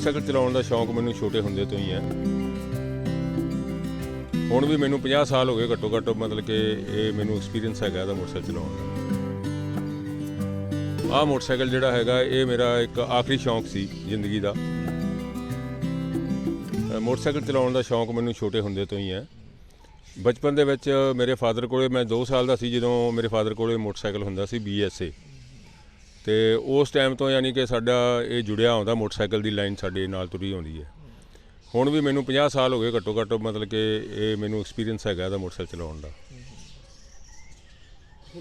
Motorcycle ਚਲਾਉਣ ਦਾ ਸ਼ੌਂਕ ਮੈਨੂੰ ਛੋਟੇ ਹੁੰਦੇ ਤੋਂ ਹੀ ਹੈ। ਹੁਣ ਵੀ ਮੈਨੂੰ 50 ਸਾਲ ਹੋ ਗਏ ਘੱਟੋ ਘੱਟ, ਮਤਲਬ ਕਿ ਇਹ ਮੈਨੂੰ ਐਕਸਪੀਰੀਅੰਸ ਹੈਗਾ ਇਹਦਾ ਮੋਟਰਸਾਈਕਲ ਚਲਾਉਣ ਦਾ। ਆਹ ਮੋਟਰਸਾਈਕਲ ਜਿਹੜਾ ਹੈਗਾ, ਇਹ ਮੇਰਾ ਇੱਕ ਆਖਰੀ ਸ਼ੌਂਕ ਸੀ ਜ਼ਿੰਦਗੀ ਦਾ। ਮੋਟਰਸਾਈਕਲ ਚਲਾਉਣ ਦਾ ਸ਼ੌਂਕ ਮੈਨੂੰ ਛੋਟੇ ਹੁੰਦੇ ਤੋਂ ਹੀ ਹੈ। ਬਚਪਨ ਦੇ ਵਿੱਚ ਮੇਰੇ ਫਾਦਰ ਕੋਲੇ ਮੈਂ 2 ਸਾਲ ਦਾ ਸੀ, ਜਦੋਂ ਮੇਰੇ ਫਾਦਰ ਕੋਲੇ ਮੋਟਰਸਾਈਕਲ ਹੁੰਦਾ ਸੀ BSA ਤੇ ਉਸ ਟਾਈਮ ਤੋਂ ਯਾਨੀ ਕਿ ਸਾਡਾ ਇਹ ਜੁੜਿਆ ਆਉਂਦਾ ਮੋਟਰਸਾਈਕਲ ਦੀ ਲਾਈਨ ਸਾਡੇ ਨਾਲ ਤੁਰੀ ਆਉਂਦੀ ਹੈ। ਹੁਣ ਵੀ ਮੈਨੂੰ 50 ਸਾਲ ਹੋ ਗਏ ਘੱਟੋ ਘੱਟ ਮਤਲਬ ਕਿ ਇਹ ਮੈਨੂੰ ਐਕਸਪੀਰੀਅੰਸ ਹੈਗਾ ਇਹਦਾ ਮੋਟਰਸਾਈਕਲ ਚਲਾਉਣ ਦਾ।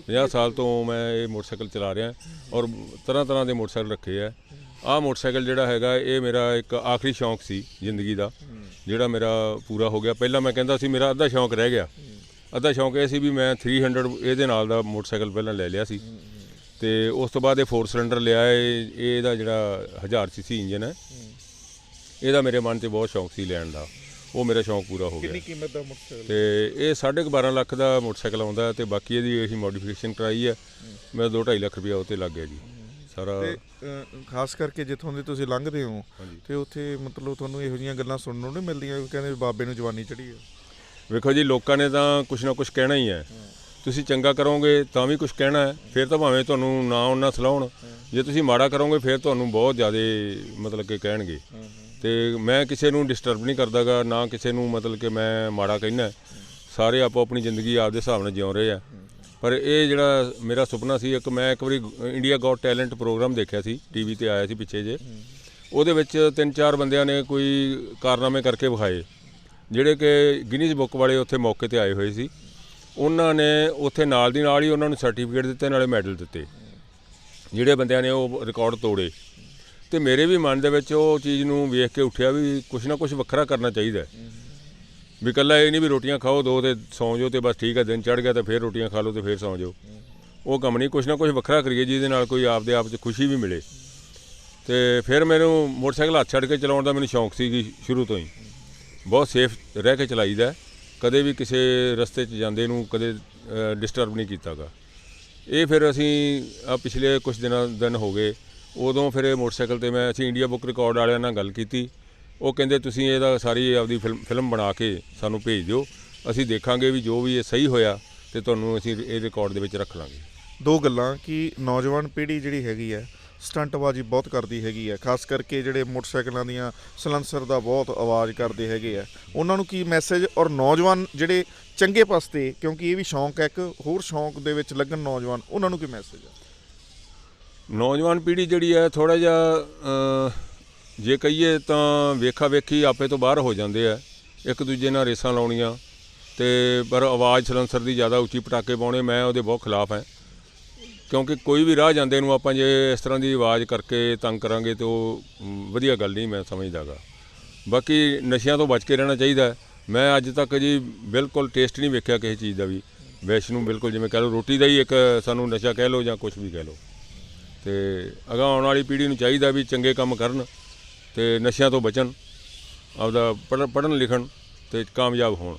50 ਸਾਲ ਤੋਂ ਮੈਂ ਇਹ ਮੋਟਰਸਾਈਕਲ ਚਲਾ ਰਿਹਾ ਔਰ ਤਰ੍ਹਾਂ ਤਰ੍ਹਾਂ ਦੇ ਮੋਟਰਸਾਈਕਲ ਰੱਖੇ ਆ। ਆਹ ਮੋਟਰਸਾਈਕਲ ਜਿਹੜਾ ਹੈਗਾ, ਇਹ ਮੇਰਾ ਇੱਕ ਆਖਰੀ ਸ਼ੌਂਕ ਸੀ ਜ਼ਿੰਦਗੀ ਦਾ, ਜਿਹੜਾ ਮੇਰਾ ਪੂਰਾ ਹੋ ਗਿਆ। ਪਹਿਲਾਂ ਮੈਂ ਕਹਿੰਦਾ ਸੀ ਮੇਰਾ ਅੱਧਾ ਸ਼ੌਂਕ ਰਹਿ ਗਿਆ। ਅੱਧਾ ਸ਼ੌਂਕ ਇਹ ਸੀ ਵੀ ਮੈਂ 300 ਇਹਦੇ ਨਾਲ ਦਾ ਮੋਟਰਸਾਈਕਲ ਪਹਿਲਾਂ ਲੈ ਲਿਆ ਸੀ। ਤੇ ਉਸ ਤੋਂ ਬਾਅਦ ਇਹ 4 ਸਿਲੰਡਰ ਲਿਆ ਇਹ ਇਹ ਇਹਦਾ ਜਿਹੜਾ 1000 ਸੀਸੀ ਇੰਜਨ ਹੈ ਇਹਦਾ ਮੇਰੇ ਮਨ 'ਚ ਬਹੁਤ ਸ਼ੌਂਕ ਸੀ ਲੈਣ ਦਾ। ਉਹ ਮੇਰਾ ਸ਼ੌਂਕ ਪੂਰਾ ਹੋ ਗਿਆ। ਕਿੰਨੀ ਕੀਮਤ ਦਾ ਮੋਟਰਸਾਈਕਲ? ਤੇ ਇਹ 12.5 ਲੱਖ ਦਾ ਮੋਟਰਸਾਈਕਲ ਆਉਂਦਾ ਤੇ ਬਾਕੀ ਇਹਦੀ ਅਸੀਂ ਮੋਡੀਫਿਕੇਸ਼ਨ ਕਰਾਈ ਹੈ। ਮੈਂ 2.5 ਲੱਖ ਰੁਪਇਆ ਉੱਤੇ ਲੱਗ ਗਿਆ ਜੀ। ਸਾਰਾ ਤੇ ਖਾਸ ਕਰਕੇ ਜਿੱਥੋਂ ਦੀ ਤੁਸੀਂ ਲੰਘਦੇ ਹੋ। ਤੇ ਉੱਥੇ ਮਤਲਬ ਤੁਹਾਨੂੰ ਇਹੋ ਜਿਹੀਆਂ ਗੱਲਾਂ ਸੁਣਨ ਨੂੰ ਨਹੀਂ ਮਿਲਦੀਆਂ ਕਹਿੰਦੇ ਬਾਬੇ ਨੂੰ ਜਵਾਨੀ ਚੜੀ ਹੈ ਵੇਖੋ ਜੀ ਲੋਕਾਂ ਨੇ ਤਾਂ ਕੁਛ ਨਾ ਕੁਛ ਕਹਿਣਾ ਹੀ। ਹੈ। ਤੁਸੀਂ ਚੰਗਾ ਕਰੋਗੇ ਤਾਂ ਵੀ ਕੁਛ ਕਹਿਣਾ ਹੈ, ਫਿਰ ਤਾਂ ਭਾਵੇਂ ਤੁਹਾਨੂੰ ਨਾ ਉਹਨਾਂ ਸਲਾਉਣ ਜੇ ਤੁਸੀਂ ਮਾੜਾ ਕਰੋਗੇ, ਫਿਰ ਤੁਹਾਨੂੰ ਬਹੁਤ ਜ਼ਿਆਦਾ ਮਤਲਬ ਕਿ ਕਹਿਣਗੇ। ਤੇ ਮੈਂ ਕਿਸੇ ਨੂੰ ਡਿਸਟਰਬ ਨਹੀਂ ਕਰਦਾਗਾ, ਨਾ ਕਿਸੇ ਨੂੰ ਮਤਲਬ ਕਿ ਮੈਂ ਮਾੜਾ ਕਹਿਣਾ ਸਾਰੇ ਆਪੋ ਆਪਣੀ ਜ਼ਿੰਦਗੀ ਆਪਦੇ ਹਿਸਾਬ ਨਾਲ ਜਿਉ ਰਹੇ ਆ। ਪਰ ਇਹ ਜਿਹੜਾ ਮੇਰਾ ਸੁਪਨਾ ਸੀ, ਇੱਕ ਮੈਂ ਇੱਕ ਵਾਰੀ ਇੰਡੀਆ ਗੋਟ ਟੈਲੈਂਟ ਪ੍ਰੋਗਰਾਮ ਦੇਖਿਆ ਸੀ ਟੀਵੀ ਤੇ ਆਇਆ ਸੀ ਪਿੱਛੇ ਜੇ। ਉਹਦੇ ਵਿੱਚ ਤਿੰਨ ਚਾਰ ਬੰਦਿਆਂ ਨੇ ਕੋਈ ਕਾਰਨਾਮੇ ਕਰਕੇ ਵਿਖਾਏ, ਜਿਹੜੇ ਕਿ ਗਿਨੀਜ਼ ਬੁੱਕ ਵਾਲੇ ਉੱਥੇ ਮੌਕੇ ਤੇ ਆਏ ਹੋਏ ਸੀ। ਉਹਨਾਂ ਨੇ ਉੱਥੇ ਨਾਲ ਦੀ ਨਾਲ ਹੀ ਉਹਨਾਂ ਨੂੰ ਸਰਟੀਫਿਕੇਟ ਦਿੱਤੇ, ਨਾਲੇ ਮੈਡਲ ਦਿੱਤੇ। ਜਿਹੜੇ ਬੰਦਿਆਂ ਨੇ ਉਹ ਰਿਕਾਰਡ ਤੋੜੇ। ਤੇ ਮੇਰੇ ਵੀ ਮਨ ਦੇ ਵਿੱਚ ਉਹ ਚੀਜ਼ ਨੂੰ ਵੇਖ ਕੇ ਉੱਠਿਆ ਵੀ ਕੁਛ ਨਾ ਕੁਛ ਵੱਖਰਾ ਕਰਨਾ ਚਾਹੀਦਾ ਵੀ ਇਕੱਲਾ ਇਹ ਨਹੀਂ ਵੀ ਰੋਟੀਆਂ ਖਾਓ, ਦੋ ਤੇ ਸੌਂ ਜਾਓ ਤੇ ਬਸ ਠੀਕ ਹੈ, ਦਿਨ ਚੜ ਗਿਆ ਤੇ ਫਿਰ ਰੋਟੀਆਂ ਖਾ ਲਓ ਤੇ ਫਿਰ ਸੌਂ ਜਾਓ। ਉਹ ਕੰਮ ਨਹੀਂ, ਕੁਛ ਨਾ ਕੁਛ ਵੱਖਰਾ ਕਰੀਏ ਜਿਹਦੇ ਨਾਲ ਕੋਈ ਆਪਦੇ ਆਪ 'ਚ ਖੁਸ਼ੀ ਵੀ ਮਿਲੇ। ਤੇ ਫਿਰ ਮੈਨੂੰ ਮੋਟਰਸਾਈਕਲ ਹੱਥ ਛੱਡ ਕੇ ਚਲਾਉਣ ਦਾ ਮੈਨੂੰ ਸ਼ੌਂਕ ਸੀ ਸ਼ੁਰੂ ਤੋਂ ਹੀ। ਬਹੁਤ ਸੇਫ ਰਹਿ ਕੇ ਚਲਾਈਦਾ ਕਦੇ ਵੀ ਕਿਸੇ ਰਸਤੇ 'ਚ ਜਾਂਦੇ ਨੂੰ ਕਦੇ ਡਿਸਟਰਬ ਨਹੀਂ ਕੀਤਾਗਾ। ਇਹ ਫਿਰ ਅਸੀਂ ਆ ਪਿਛਲੇ ਕੁਝ ਦਿਨਾਂ, ਦਿਨ ਹੋ ਗਏ। ਉਦੋਂ ਫਿਰ ਇਹ ਮੋਟਰਸਾਈਕਲ ਤੇ ਮੈਂ, ਅਸੀਂ ਇੰਡੀਆ ਬੁੱਕ ਰਿਕਾਰਡ ਵਾਲਿਆਂ ਨਾਲ ਗੱਲ ਕੀਤੀ। ਉਹ ਕਹਿੰਦੇ, ਤੁਸੀਂ ਇਹਦਾ ਸਾਰੀ ਆਪਦੀ ਫਿਲਮ ਫਿਲਮ ਬਣਾ ਕੇ ਸਾਨੂੰ ਭੇਜ ਦਿਓ। ਅਸੀਂ ਦੇਖਾਂਗੇ ਵੀ ਜੋ ਵੀ ਇਹ ਸਹੀ ਹੋਇਆ ਤੇ ਤੁਹਾਨੂੰ ਅਸੀਂ ਇਹ ਰਿਕਾਰਡ ਦੇ ਵਿੱਚ ਰੱਖ ਲਾਂਗੇ। ਦੋ ਗੱਲਾਂ ਕਿ ਨੌਜਵਾਨ ਪੀੜ੍ਹੀ ਜਿਹੜੀ ਹੈਗੀ ਹੈ ਸਟੰਟਬਾਜ਼ੀ ਬਹੁਤ ਕਰਦੀ ਹੈਗੀ ਹੈ, ਖਾਸ ਕਰਕੇ ਜਿਹੜੇ ਮੋਟਰਸਾਈਕਲਾਂ ਦੀਆਂ ਸਲੈਂਸਰ ਦਾ ਬਹੁਤ ਆਵਾਜ਼ ਕਰਦੇ ਹੈਗੇ ਆ ਉਹਨਾਂ ਨੂੰ ਕੀ ਮੈਸੇਜ? ਔਰ ਨੌਜਵਾਨ ਜਿਹੜੇ ਚੰਗੇ ਪਾਸੇ, ਕਿਉਂਕਿ ਇਹ ਵੀ ਸ਼ੌਂਕ ਹੈ, ਇੱਕ ਹੋਰ ਸ਼ੌਂਕ ਦੇ ਵਿੱਚ ਲੱਗਣ ਨੌਜਵਾਨ, ਉਹਨਾਂ ਨੂੰ ਕੀ ਮੈਸੇਜ ਹੈ? ਨੌਜਵਾਨ ਪੀੜ੍ਹੀ ਜਿਹੜੀ ਹੈ ਥੋੜਾ ਜਿਹਾ ਜੇ ਕਹੀਏ ਤਾਂ ਵੇਖਾ ਵੇਖੀ ਆਪੇ ਤੋਂ ਬਾਹਰ ਹੋ ਜਾਂਦੇ ਆ, ਇੱਕ ਦੂਜੇ ਨਾਲ ਰੇਸਾਂ ਲਾਉਣੀਆਂ, ਤੇ ਪਰ ਆਵਾਜ਼ ਸਲੈਂਸਰ ਦੀ ਜ਼ਿਆਦਾ ਉੱਚੀ ਪਟਾਕੇ ਪਾਉਣੇ, ਮੈਂ ਉਹਦੇ ਬਹੁਤ ਖਿਲਾਫ ਹਾਂ। ਕਿਉਂਕਿ ਕੋਈ ਵੀ ਰਾਹ ਜਾਂਦੇ ਨੂੰ ਆਪਾਂ ਜੇ ਇਸ ਤਰ੍ਹਾਂ ਦੀ ਆਵਾਜ਼ ਕਰਕੇ ਤੰਗ ਕਰਾਂਗੇ ਤੇ ਉਹ ਵਧੀਆ ਗੱਲ ਨਹੀਂ ਮੈਂ ਸਮਝਦਾਗਾ। ਬਾਕੀ ਨਸ਼ਿਆਂ ਤੋਂ ਬਚ ਕੇ ਰਹਿਣਾ ਚਾਹੀਦਾ ਮੈਂ ਅੱਜ ਤੱਕ ਜੀ ਬਿਲਕੁਲ ਟੇਸਟ ਨਹੀਂ ਵੇਖਿਆ ਕਿਸੇ ਚੀਜ਼ ਦਾ ਵੀ। ਵੈਸ਼ਨੂੰ ਬਿਲਕੁਲ ਜਿਵੇਂ ਕਹ ਲਓ ਰੋਟੀ ਦਾ ਹੀ ਇੱਕ ਸਾਨੂੰ ਨਸ਼ਾ ਕਹਿ ਲਓ ਜਾਂ ਕੁਝ ਵੀ ਕਹਿ ਲਓ। ਤੇ ਅਗਾਂਹ ਆਉਣ ਵਾਲੀ ਪੀੜ੍ਹੀ ਨੂੰ ਚਾਹੀਦਾ ਵੀ ਚੰਗੇ ਕੰਮ ਕਰਨ ਤੇ ਨਸ਼ਿਆਂ ਤੋਂ ਬਚਣ, ਆਪਦਾ ਪੜ੍ਹਨ ਪੜ੍ਹਨ ਲਿਖਣ ਤੇ ਕਾਮਯਾਬ ਹੋਣ।